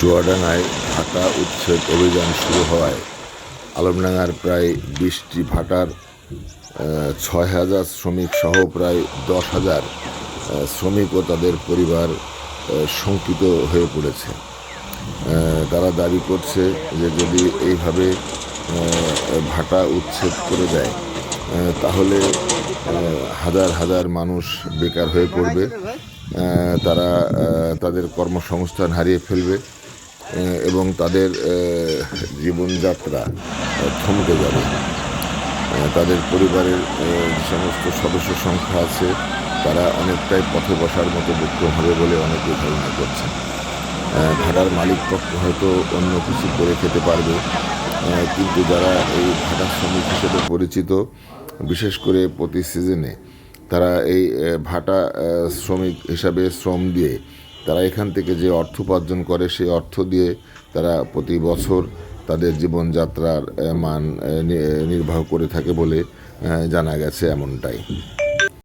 চুয়াডাঙ্গায় ভাটা উচ্ছেদ অভিযান শুরু হওয়ায় আলমডাঙ্গার প্রায় বিশটি ভাটার ছয় হাজার শ্রমিক সহ প্রায় দশ হাজার শ্রমিক ও তাদের পরিবার শঙ্কিত হয়ে পড়েছে। তারা দাবি করছে যে যদি এইভাবে ভাটা উচ্ছেদ করে দেয় তাহলে হাজার হাজার মানুষ বেকার হয়ে পড়বে। তারা তাদের কর্মসংস্থান হারিয়ে ফেলবে। এবং তাদের জীবনযাত্রা থমকে যাবে। তাদের পরিবারের যে সমস্ত সদস্য সংখ্যা আছে তারা অনেকটাই পথে বসার মতো দুঃখ হবে বলে অনেকে ধারণা করছেন। আহ, ভাড়ার মালিক পক্ষ হয়তো অন্য কিছু করে খেতে পারবে। কিন্তু যারা এই ভাড়া শ্রমিক হিসেবে পরিচিত বিশেষ করে প্রতি সিজনে তারা এই ভাটা শ্রমিক হিসাবে শ্রম দিয়ে তারা এখান থেকে যে অর্থ উপার্জন করে, সেই অর্থ দিয়ে তারা প্রতি বছর তাদের জীবনযাত্রার মান নির্বাহ করে থাকে বলে জানা গেছে এমনটাই।